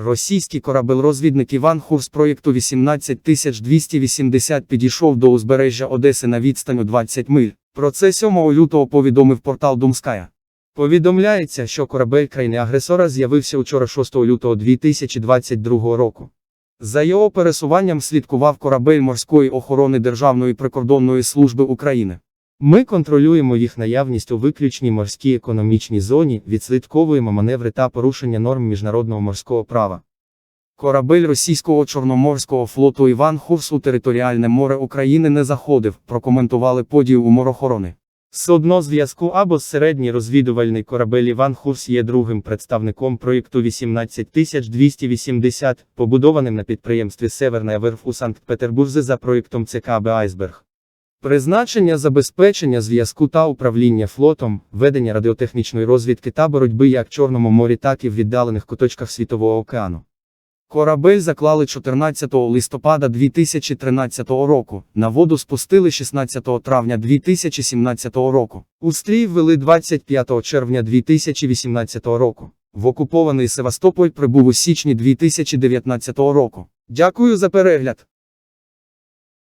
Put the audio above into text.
Російський корабель-розвідник Іван Хур проєкту 18280 підійшов до узбережжя Одеси на відстань у 20 миль. Про це 7 лютого повідомив портал Думская. Повідомляється, що корабель країни-агресора з'явився учора 6 лютого 2022 року. За його пересуванням слідкував корабель морської охорони Державної прикордонної служби України. Ми контролюємо їх наявність у виключній морській економічній зоні, відслідковуємо маневри та порушення норм міжнародного морського права. Корабель російського Чорноморського флоту Іван Хурс у територіальне море України не заходив, прокоментували подію у морохорони. Судно зв'язку або середній розвідувальний корабель Іван Хурс є другим представником проєкту 18280, побудованим на підприємстві Северна Верф у Санкт-Петербурзі за проєктом ЦКБ Айсберг. Призначення забезпечення зв'язку та управління флотом, ведення радіотехнічної розвідки та боротьби як в Чорному морі, так і в віддалених куточках Світового океану. Корабель заклали 14 листопада 2013 року, на воду спустили 16 травня 2017 року. У стрій ввели 25 червня 2018 року. В окупований Севастополь прибув у січні 2019 року. Дякую за перегляд!